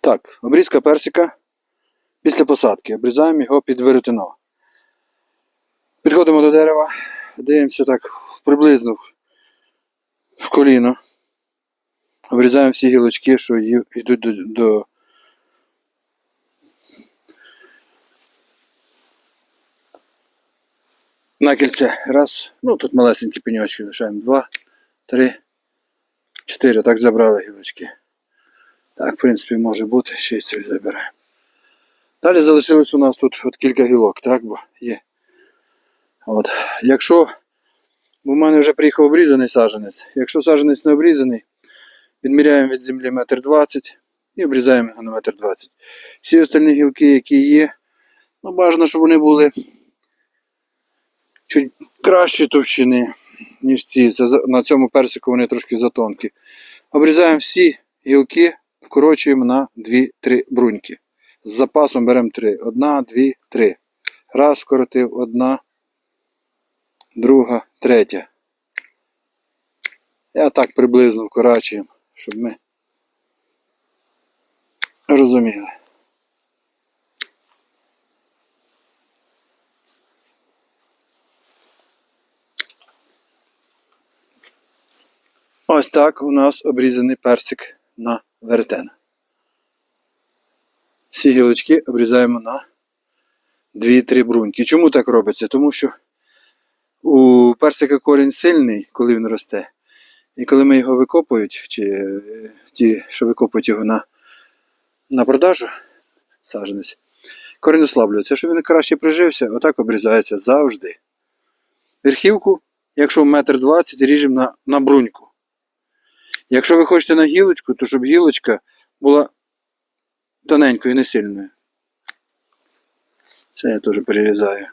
Так, обрізка персика після посадки. Обрізаємо його під веретено. Підходимо до дерева, дивимося так приблизно в коліно. Обрізаємо всі гілочки, що йдуть до, до на кільце. Раз. Ну тут малесенькі пеньочки лишаємо. Два, три, чотири. Так забрали гілочки. Так, в принципі, може бути, ще й це забираємо. Далі залишилось у нас тут от кілька гілок, так, бо є. От. Якщо бо в мене вже приїхав обрізаний саджанець. Якщо саджанець не обрізаний, відміряємо від землі метр двадцять і обрізаємо його на метр двадцять. Всі остальні гілки, які є, ну бажано, щоб вони були чуть кращі товщини, ніж ці. На цьому персику вони трошки затонкі. Обрізаємо всі гілки, вкорочуємо на 2-3 бруньки. З запасом беремо 3. Одна, дві, три. Раз вкоротив, одна, друга, третя. Я так приблизно вкорачуємо, щоб ми розуміли. Ось так у нас обрізаний персик на веретена. Всі гілочки обрізаємо на 2-3 бруньки. Чому так робиться? Тому що у персика корінь сильний, коли він росте. І коли ми його викопують, чи е, ті, що викопують його на, на продажу, саджанець, корінь ослаблюється. Щоб він краще прижився, отак обрізається завжди. Верхівку, якщо метр двадцять, ріжемо на, на бруньку. Якщо ви хочете на гілочку, то щоб гілочка була тоненькою, не сильною. Це я теж перерізаю.